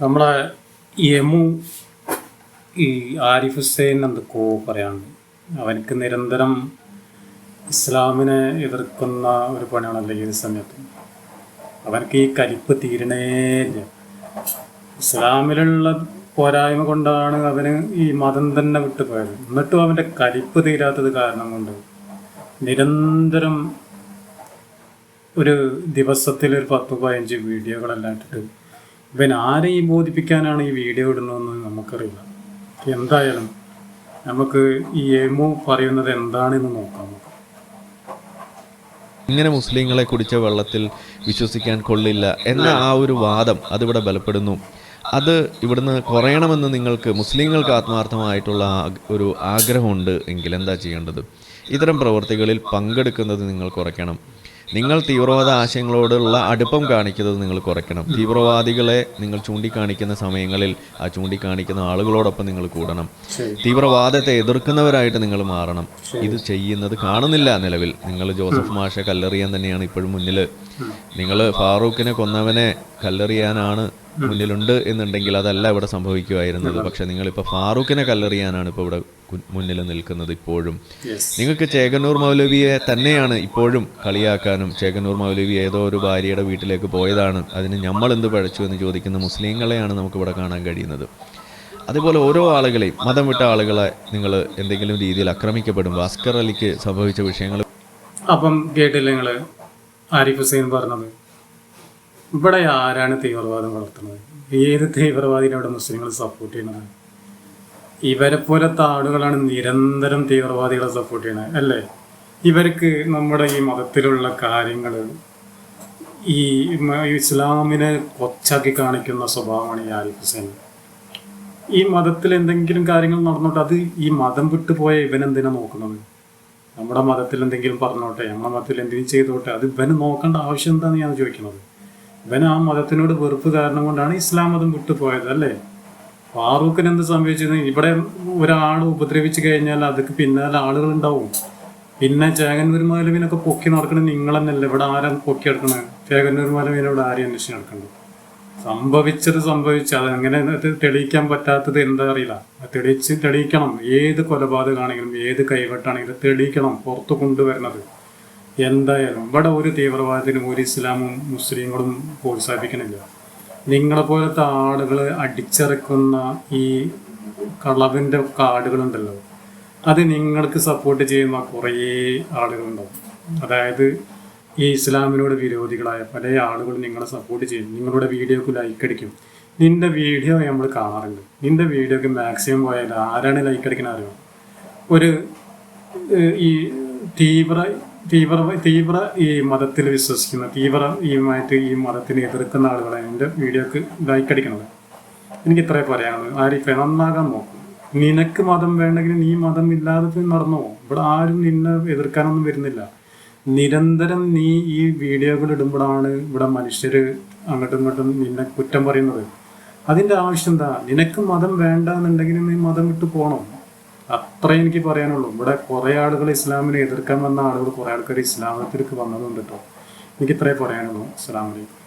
നമ്മളെ യമു ഈ ആരിഫ് ഹുസൈൻ എന്തൊക്കെയോ പറയാനുണ്ട്. അവനക്ക് നിരന്തരം ഇസ്ലാമിനെ എതിർക്കുന്ന ഒരു പണിയാണല്ലോ ഈ സമയത്ത്. അവനക്ക് ഈ കലിപ്പ് തീരണേ ഇല്ല. ഇസ്ലാമിലുള്ള പോരായ്മ കൊണ്ടാണ് അവന് ഈ മതം തന്നെ വിട്ടുപോയത്. എന്നിട്ടും അവന്റെ കലിപ്പ് തീരാത്തത് കാരണം കൊണ്ട് നിരന്തരം ഒരു ദിവസത്തിൽ ഒരു പത്ത് പതിനഞ്ച് വീഡിയോകളെല്ലാം ഇട്ടിട്ട് ഇവൻ ആരെയും ബോധിപ്പിക്കാനാണ് ഈ വീഡിയോ ഇടുന്നതെന്ന് നമുക്കറിയില്ല. എന്തായാലും നമുക്ക് ഈ എമു പറയുന്നത് എന്താണെന്ന് നോക്കാം ഇങ്ങനെ മുസ്ലിങ്ങളെ കുടിച്ച വെള്ളത്തിൽ വിശ്വസിക്കാൻ കൊള്ളില്ല എന്ന ആ ഒരു വാദം അതിവിടെ ബലപ്പെടുന്നു. അത് ഇവിടുന്ന് കുറയണമെന്ന് നിങ്ങൾക്ക് മുസ്ലിങ്ങൾക്ക് ആത്മാർത്ഥമായിട്ടുള്ള ഒരു ആഗ്രഹമുണ്ട് എങ്കിൽ എന്താ ചെയ്യേണ്ടത്? ഇത്തരം പ്രവർത്തികളിൽ പങ്കെടുക്കുന്നത് നിങ്ങൾ കുറയ്ക്കണം. നിങ്ങൾ തീവ്രവാദ ആശയങ്ങളോടുള്ള അടുപ്പം കാണിക്കുന്നത് നിങ്ങൾ കുറയ്ക്കണം. തീവ്രവാദികളെ നിങ്ങൾ ചൂണ്ടിക്കാണിക്കുന്ന സമയങ്ങളിൽ ആ ചൂണ്ടിക്കാണിക്കുന്ന ആളുകളോടൊപ്പം നിങ്ങൾ കൂടണം. തീവ്രവാദത്തെ എതിർക്കുന്നവരായിട്ട് നിങ്ങൾ മാറണം. ഇത് ചെയ്യുന്നത് കാണുന്നില്ല നിലവിൽ. നിങ്ങൾ ജോസഫ് മാഷെ കല്ലെറിയാൻ തന്നെയാണ് ഇപ്പോഴും മുന്നിൽ നിങ്ങൾ ഫാറൂഖിനെ കൊന്നവനെ കല്ലെറിയാനാണ് മുന്നിലുണ്ട് എന്നുണ്ടെങ്കിൽ അതല്ല ഇവിടെ സംഭവിക്കുമായിരുന്നത് പക്ഷെ നിങ്ങളിപ്പോൾ ഫാറൂഖിനെ കല്ലെറിയാനാണ് ഇപ്പോൾ ഇവിടെ മുന്നിൽ നിൽക്കുന്നത് ഇപ്പോഴും. നിങ്ങൾക്ക് ചേകന്നൂർ മൗലവിയെ തന്നെയാണ് ഇപ്പോഴും കളിയാക്കാനും ചേകന്നൂർ മൗലവി ഏതോ ഒരു ഭാര്യയുടെ വീട്ടിലേക്ക് പോയതാണ്. അതിന് നമ്മൾ എന്ത് പഴച്ചു എന്ന് ചോദിക്കുന്ന മുസ്ലിങ്ങളെയാണ് നമുക്കിവിടെ കാണാൻ കഴിയുന്നത്. അതുപോലെ ഓരോ ആളുകളെയും മതം വിട്ട ആളുകളെ നിങ്ങൾ എന്തെങ്കിലും രീതിയിൽ ആക്രമിക്കപ്പെടും. ഭാസ്കർ അലിക്ക് സംഭവിച്ച വിഷയങ്ങൾ അപ്പം കേട്ടില്ല നിങ്ങൾ ആരിഫ് ഹുസൈൻ പറഞ്ഞത്. ഇവിടെ ആരാണ് തീവ്രവാദം വളർത്തുന്നത്? ഏത് തീവ്രവാദിനെ ഇവിടെ മുസ്ലിങ്ങൾ സപ്പോർട്ട് ചെയ്യുന്നത്? ഇവരെ പോലത്തെ ആളുകളാണ് നിരന്തരം തീവ്രവാദികളെ സപ്പോർട്ട് ചെയ്യണത് അല്ലേ? ഇവർക്ക് നമ്മുടെ ഈ മതത്തിലുള്ള കാര്യങ്ങൾ ഈ ഇസ്ലാമിനെ കൊച്ചാക്കി കാണിക്കുന്ന സ്വഭാവമാണ് ഈ ആരിഫ് ഹുസൈൻ. ഈ മതത്തിൽ എന്തെങ്കിലും കാര്യങ്ങൾ നടന്നോട്ടെ? അത് ഈ മതം വിട്ടുപോയ ഇവനെന്തിനാ നോക്കുന്നത്? നമ്മുടെ മതത്തിൽ എന്തെങ്കിലും പറഞ്ഞോട്ടെ? നമ്മുടെ മതത്തിൽ എന്തെങ്കിലും ചെയ്തോട്ടെ? അത് ഇവന് നോക്കേണ്ട ആവശ്യം എന്താണെന്ന് ഞാൻ ചോദിക്കുന്നത്. ഇവൻ ആ മതത്തിനോട് വെറുപ്പ് കാരണം കൊണ്ടാണ് ഇസ്ലാം മതം വിട്ടുപോയത് അല്ലേ? ഫാറൂഖിന് എന്ത് സംഭവിച്ചത് ഇവിടെ ഒരാൾ ഉപദ്രവിച്ചു കഴിഞ്ഞാൽ അതൊക്കെ പിന്നാലെ ആളുകൾ ഉണ്ടാവും. പിന്നെ ചേകന്നൂർ മാലവിനൊക്കെ പൊക്കി നടക്കണത് നിങ്ങൾ തന്നെയല്ലേ ഇവിടെ ആരാ പൊക്കി നടക്കണത് ചേകന്നൂർ മാലവിനോട് ആരെയും അന്വേഷിച്ച് നടക്കണ്ടത് സംഭവിച്ചത് സംഭവിച്ചു അത് അങ്ങനെ തെളിയിക്കാൻ പറ്റാത്തത് എന്താ അറിയില്ല. തെളിയിച്ച് തെളിയിക്കണം. ഏത് കൊലപാതകമാണെങ്കിലും ഏത് കൈവെട്ടാണെങ്കിലും തെളിയിക്കണം. പുറത്ത് കൊണ്ടുവരുന്നത്. എന്തായാലും ഇവിടെ ഒരു തീവ്രവാദത്തിനും ഒരു ഇസ്ലാമും മുസ്ലിങ്ങളും പ്രോത്സാഹിപ്പിക്കണില്ല. നിങ്ങളെ പോലത്തെ ആളുകൾ അടിച്ചിറക്കുന്ന ഈ കളവിന്റെ കാടുകളുണ്ടല്ലോ അത് നിങ്ങൾക്ക് സപ്പോർട്ട് ചെയ്യുന്ന കുറേ ആളുകളുണ്ടാവും. അതായത് ഈ ഇസ്ലാമിനോട് വിരോധികളായ പല ആളുകളും നിങ്ങളെ സപ്പോർട്ട് ചെയ്യും. നിങ്ങളുടെ വീഡിയോക്ക് ലൈക്ക് അടിക്കും. നിന്റെ വീഡിയോ നമ്മൾ കാണാറുണ്ട്. നിന്റെ വീഡിയോക്ക് മാക്സിമം പോയാൽ ആരാണ് ലൈക്ക് അടിക്കണ അറിയോ? ഒരു ഈ തീവ്ര തീവ്ര തീവ്ര ഈ മതത്തിൽ വിശ്വസിക്കുന്ന തീവ്ര ഈമായിട്ട് ഈ മതത്തിനെ എതിർക്കുന്ന ആളുകളെ എന്റെ വീഡിയോക്ക് ലൈക്ക് അടിക്കണത് എനിക്ക് ഇത്രേ പറയാനുള്ളൂ. ആരിഫെ നന്നാകാൻ നോക്കും. നിനക്ക് മതം വേണ്ടെങ്കിൽ നീ മതം ഇല്ലാതെ നടന്നു നടന്നോ? ഇവിടെ ആരും നിന്നെ എതിർക്കാനൊന്നും വരുന്നില്ല. നിരന്തരം നീ ഈ വീഡിയോകൾ ഇടുമ്പോഴാണ് ഇവിടെ മനുഷ്യർ അങ്ങോട്ടും ഇങ്ങോട്ടും നിന്നെ കുറ്റം പറയുന്നത്. അതിന്റെ ആവശ്യം എന്താ? നിനക്ക് മതം വേണ്ട എന്നുണ്ടെങ്കിൽ നീ മതം വിട്ട് പോകണം അത്രേ എനിക്ക് പറയാനുള്ളൂ. ഇവിടെ കുറേ ആളുകൾ ഇസ്ലാമിനെ എതിർക്കാൻ വന്ന ആളുകൾ കുറേ ആൾക്കാർ ഇസ്ലാമത്തിലേക്ക് വന്നതുകൊണ്ട് കേട്ടോ എനിക്ക് ഇത്രേ പറയാനുള്ളൂ. അസ്സാം വലൈക്കും